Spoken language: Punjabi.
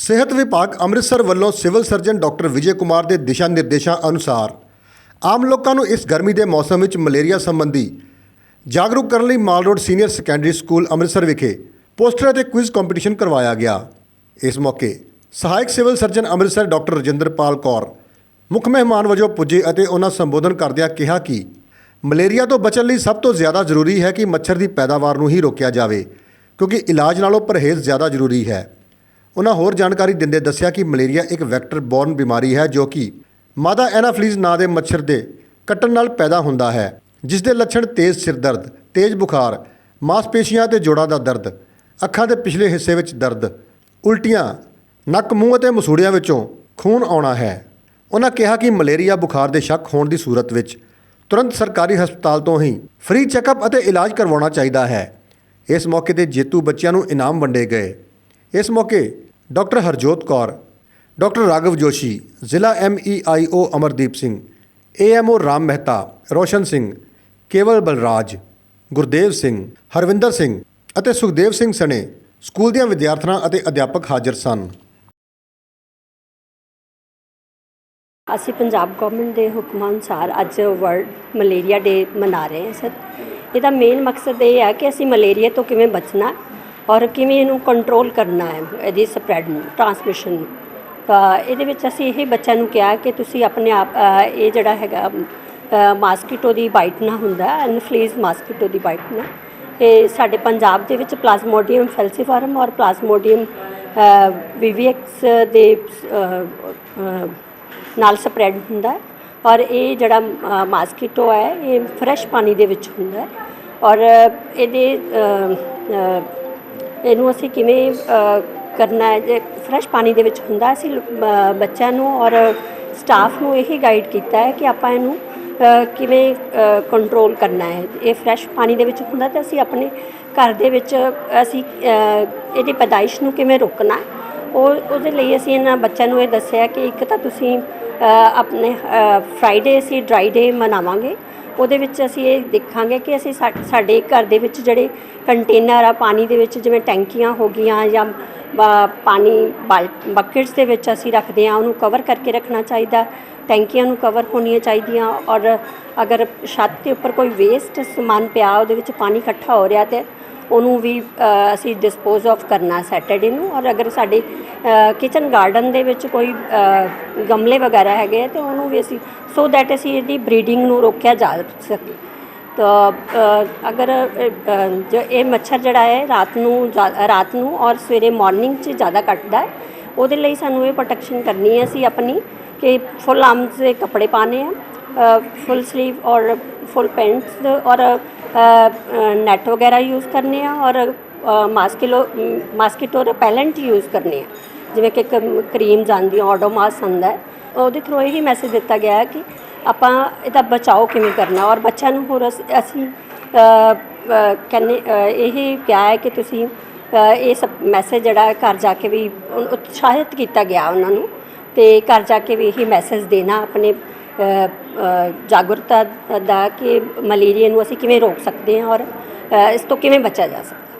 ਸਿਹਤ ਵਿਭਾਗ ਅੰਮ੍ਰਿਤਸਰ ਵੱਲੋਂ civil surgeon doctor Vijay Kumar ਦੇ ਦਿਸ਼ਾ ਨਿਰਦੇਸ਼ਾਂ ਅਨੁਸਾਰ ਆਮ ਲੋਕਾਂ ਨੂੰ ਇਸ ਗਰਮੀ ਦੇ ਮੌਸਮ ਵਿੱਚ ਮਲੇਰੀਆ ਸੰਬੰਧੀ ਜਾਗਰੂਕ ਕਰਨ ਲਈ mall road senior secondary school Amritsar ਵਿਖੇ ਪੋਸਟਰ ਅਤੇ ਕੁਇਜ਼ ਕੰਪੀਟੀਸ਼ਨ ਕਰਵਾਇਆ ਗਿਆ। ਇਸ ਮੌਕੇ ਸਹਾਇਕ civil surgeon Amritsar doctor Rajinderpal Kaur, ਮੁੱਖ ਮਹਿਮਾਨ ਵਜੋਂ ਪੁੱਜੇ ਅਤੇ ਉਹਨਾਂ ਸੰਬੋਧਨ ਕਰਦਿਆਂ ਕਿਹਾ ਕਿ ਮਲੇਰੀਆ ਤੋਂ ਬਚਣ ਲਈ ਸਭ ਤੋਂ ਜ਼ਿਆਦਾ ਜ਼ਰੂਰੀ ਹੈ ਕਿ ਮੱਛਰ ਦੀ ਪੈਦਾਵਾਰ ਨੂੰ ਹੀ ਰੋਕਿਆ ਜਾਵੇ, ਕਿਉਂਕਿ ਇਲਾਜ ਨਾਲੋਂ ਪਰਹੇਜ਼ ਜ਼ਿਆਦਾ ਜ਼ਰੂਰੀ ਹੈ। ਉਹਨਾਂ ਹੋਰ ਜਾਣਕਾਰੀ ਦਿੰਦੇ ਦੱਸਿਆ ਕਿ ਮਲੇਰੀਆ ਇੱਕ ਵੈਕਟਰ ਬੋਰਨ ਬਿਮਾਰੀ ਹੈ ਜੋ ਕਿ ਮਾਦਾ ਐਨਾਫਲੀਜ਼ ਨਾਂ ਦੇ ਮੱਛਰ ਦੇ ਕੱਟਣ ਨਾਲ ਪੈਦਾ ਹੁੰਦਾ ਹੈ, ਜਿਸ ਦੇ ਲੱਛਣ ਤੇਜ਼ ਸਿਰ ਦਰਦ, ਤੇਜ਼ ਬੁਖਾਰ, ਮਾਸਪੇਸ਼ੀਆਂ ਤੇ ਜੋੜਾਂ ਦਾ ਦਰਦ, ਅੱਖਾਂ ਦੇ ਪਿਛਲੇ ਹਿੱਸੇ ਵਿੱਚ ਦਰਦ, ਉਲਟੀਆਂ, ਨੱਕ, ਮੂੰਹ ਅਤੇ ਮਸੂੜਿਆਂ ਵਿੱਚੋਂ ਖੂਨ ਆਉਣਾ ਹੈ। ਉਹਨਾਂ ਕਿਹਾ ਕਿ ਮਲੇਰੀਆ ਬੁਖਾਰ ਦੇ ਸ਼ੱਕ ਹੋਣ ਦੀ ਸੂਰਤ ਵਿੱਚ ਤੁਰੰਤ ਸਰਕਾਰੀ ਹਸਪਤਾਲ ਤੋਂ ਹੀ ਫ੍ਰੀ ਚੈੱਕਅਪ ਅਤੇ ਇਲਾਜ ਕਰਵਾਉਣਾ ਚਾਹੀਦਾ ਹੈ। ਇਸ ਮੌਕੇ ਤੇ ਜੇਤੂ ਬੱਚਿਆਂ ਨੂੰ ਇਨਾਮ ਵੰਡੇ ਗਏ। ਇਸ ਮੌਕੇ ਡਾਕਟਰ ਹਰਜੋਤ ਕੌਰ, ਡਾਕਟਰ ਰਾਘਵ ਜੋਸ਼ੀ, ਜ਼ਿਲ੍ਹਾ ਐਮਈਆਈਓ ਅਮਰਦੀਪ ਸਿੰਘ ਏਐਮਓ ਰਾਮ ਮਹਿਤਾ, ਰੋਸ਼ਨ ਸਿੰਘ, ਕੇਵਲ ਬਲਰਾਜ, ਗੁਰਦੇਵ ਸਿੰਘ, ਹਰਵਿੰਦਰ ਸਿੰਘ ਅਤੇ ਸੁਖਦੇਵ ਸਿੰਘ ਸਣੇ ਸਕੂਲ ਦੀਆਂ ਵਿਦਿਆਰਥਣਾਂ ਅਤੇ ਅਧਿਆਪਕ ਹਾਜ਼ਰ ਸਨ। ਅਸੀਂ ਪੰਜਾਬ ਗਵਰਨਮੈਂਟ ਦੇ ਹੁਕਮਾਂ ਅਨੁਸਾਰ ਅੱਜ ਵਰਲਡ ਮਲੇਰੀਆ ਡੇ ਮਨਾ ਰਹੇ ਹਾਂ ਸਰ ਇਹਦਾ ਮੇਨ ਮਕਸਦ ਇਹ ਹੈ ਕਿ ਅਸੀਂ ਮਲੇਰੀਆ ਤੋਂ ਕਿਵੇਂ ਬਚਣਾ। ਔਰ ਕਿਵੇਂ ਇਹਨੂੰ ਕੰਟਰੋਲ ਕਰਨਾ ਹੈ, ਇਹਦੀ ਸਪਰੈਡ ਨੂੰ ਟਰਾਂਸਮਿਸ਼ਨ ਨੂੰ। ਤਾਂ ਇਹਦੇ ਵਿੱਚ ਅਸੀਂ ਇਹ ਬੱਚਿਆਂ ਨੂੰ ਕਿਹਾ ਕਿ ਤੁਸੀਂ ਆਪਣੇ ਆਪ ਇਹ ਜਿਹੜਾ ਹੈਗਾ ਮਾਸਕੀਟੋ ਦੀ ਬਾਈਟ ਨਾ ਹੁੰਦਾ ਐਨਫਲੀਜ਼ ਮਾਸਕੀਟੋ ਦੀ ਬਾਈਟ ਨਾ। ਇਹ ਸਾਡੇ ਪੰਜਾਬ ਦੇ ਵਿੱਚ ਪਲਾਜ਼ਮੋਡੀਅਮ ਫੈਲਸੀਫਾਰਮ ਔਰ ਪਲਾਜ਼ਮੋਡੀਅਮ ਵਿਵੀਐਕਸ ਦੇ ਨਾਲ ਸਪਰੈਡ ਹੁੰਦਾ ਔਰ ਇਹ ਜਿਹੜਾ ਮਾਸਕੀਟੋ ਹੈ, ਇਹ ਫਰੈਸ਼ ਪਾਣੀ ਦੇ ਵਿੱਚ ਹੁੰਦਾ ਔਰ ਇਹਦੇ ਇਹਨੂੰ ਅਸੀਂ ਕਿਵੇਂ ਕਰਨਾ ਹੈ? ਜੇ ਫਰੈਸ਼ ਪਾਣੀ ਦੇ ਵਿੱਚ ਹੁੰਦਾ, ਅਸੀਂ ਬੱਚਿਆਂ ਨੂੰ ਔਰ ਸਟਾਫ ਨੂੰ ਇਹੀ ਗਾਈਡ ਕੀਤਾ ਹੈ ਕਿ ਆਪਾਂ ਇਹਨੂੰ ਕਿਵੇਂ ਕੰਟਰੋਲ ਕਰਨਾ ਹੈ। ਇਹ ਫਰੈਸ਼ ਪਾਣੀ ਦੇ ਵਿੱਚ ਹੁੰਦਾ ਤਾਂ ਅਸੀਂ ਆਪਣੇ ਘਰ ਦੇ ਵਿੱਚ ਅਸੀਂ ਇਹਦੀ ਪੈਦਾਇਸ਼ ਨੂੰ ਕਿਵੇਂ ਰੋਕਣਾ ਉਹ, ਉਹਦੇ ਲਈ ਅਸੀਂ ਇਹਨਾਂ ਬੱਚਿਆਂ ਨੂੰ ਇਹ ਦੱਸਿਆ ਕਿ ਇੱਕ ਤਾਂ ਤੁਸੀਂ ਆਪਣੇ ਫਰਾਈਡੇ ਅਸੀਂ ਡਰਾਈ ਡੇ ਮਨਾਵਾਂਗੇ ਉਹਦੇ ਵਿੱਚ ਅਸੀਂ ਇਹ ਦੇਖਾਂਗੇ ਕਿ ਅਸੀਂ ਸਾ- ਸਾਡੇ ਘਰ ਦੇ ਵਿੱਚ ਜਿਹੜੇ ਕੰਟੇਨਰ ਆ, ਪਾਣੀ ਦੇ ਵਿੱਚ ਜਿਵੇਂ ਟੈਂਕੀਆਂ ਹੋ ਗਈਆਂ ਜਾਂ ਬ- ਪਾਣੀ ਬਕਟਸ ਦੇ ਵਿੱਚ ਅਸੀਂ ਰੱਖਦੇ ਆ ਉਹਨੂੰ ਕਵਰ ਕਰਕੇ ਰੱਖਣਾ ਚਾਹੀਦਾ। ਟੈਂਕੀਆਂ ਨੂੰ ਕਵਰ ਹੋਣੀਆਂ ਚਾਹੀਦੀਆਂ ਔਰ ਅਗਰ ਛੱਤ ਦੇ ਉੱਪਰ ਕੋਈ ਵੇਸਟ ਸਮਾਨ ਪਿਆ, ਉਹਦੇ ਵਿੱਚ ਪਾਣੀ ਇਕੱਠਾ ਹੋ ਰਿਹਾ ਤੇ ਉਹਨੂੰ ਵੀ ਅਸੀਂ ਡਿਸਪੋਜ਼ ਆਫ ਕਰਨਾ ਸੈਟਰਡੇ ਨੂੰ। ਔਰ ਅਗਰ ਸਾਡੇ ਕਿਚਨ ਗਾਰਡਨ ਦੇ ਵਿੱਚ ਕੋਈ ਗਮਲੇ ਵਗੈਰਾ ਹੈਗੇ ਆ, ਤੇ ਉਹਨੂੰ ਵੀ ਅਸੀਂ ਸੋ ਦੈਟ ਅਸੀਂ ਇਹਦੀ ਬਰੀਡਿੰਗ ਨੂੰ ਰੋਕਿਆ ਜਾ ਸਕੇ। ਤਾਂ ਅਗਰ ਜੋ ਇਹ ਮੱਛਰ ਜਿਹੜਾ ਹੈ, ਰਾਤ ਨੂੰ ਜ਼ਿਆ- ਰਾਤ ਨੂੰ ਔਰ ਸਵੇਰੇ ਮਾਰਨਿੰਗ 'ਚ ਜ਼ਿਆਦਾ ਕੱਟਦਾ ਹੈ, ਉਹਦੇ ਲਈ ਸਾਨੂੰ ਇਹ ਪ੍ਰੋਟੈਕਸ਼ਨ ਕਰਨੀ ਹੈ ਅਸੀਂ ਆਪਣੀ ਕਿ ਫੁੱਲ ਆਰਮਸ ਦੇ ਕੱਪੜੇ ਪਾਣੇ ਆ। ਫੁੱਲ ਸਲੀਵ ਔਰ ਫੁੱਲ ਪੈਂਟਸ ਔਰ ਨੈਟ ਵਗੈਰਾ ਯੂਜ਼ ਕਰਨੇ ਆ ਔਰ ਮਾਸਕਿਲੋ ਮਾਸਕੀਟੋ ਰਿਪੈਲੈਂਟ ਯੂਜ਼ ਕਰਨੇ ਆ। ਜਿਵੇਂ ਕਿ ਕਰੀਮਸ ਆਉਂਦੀਆਂ ਆਡੋਮਾਸ ਆਉਂਦਾ ਉਹਦੇ ਥਰੂ ਇਹੀ ਮੈਸੇਜ ਦਿੱਤਾ ਗਿਆ ਹੈ ਕਿ ਆਪਾਂ ਇਹਦਾ ਬਚਾਓ ਕਿਵੇਂ ਕਰਨਾ ਔਰ ਬੱਚਿਆਂ ਨੂੰ ਹੋਰ ਅਸੀਂ- ਅਸੀਂ ਕਹਿੰਦੇ ਅ, ਇਹ ਕਿਹਾ ਹੈ ਕਿ ਤੁਸੀਂ ਇਹ ਸਭ ਮੈਸੇਜ ਜਿਹੜਾ ਘਰ ਜਾ ਕੇ ਵੀ ਉਤਸ਼ਾਹਿਤ ਕੀਤਾ ਗਿਆ ਉਹਨਾਂ ਨੂੰ। ਤੇ ਘਰ ਜਾ ਕੇ ਵੀ ਇਹੀ ਮੈਸੇਜ ਦੇਣਾ ਆਪਣੇ ਜਾਗਰੂਕਤਾ ਦਾ ਕਿ ਮਲੇਰੀਆ ਨੂੰ ਅਸੀਂ ਕਿਵੇਂ ਰੋਕ ਸਕਦੇ ਹਾਂ ਔਰ ਇਸ ਤੋਂ ਕਿਵੇਂ ਬਚਿਆ ਜਾ ਸਕਦਾ।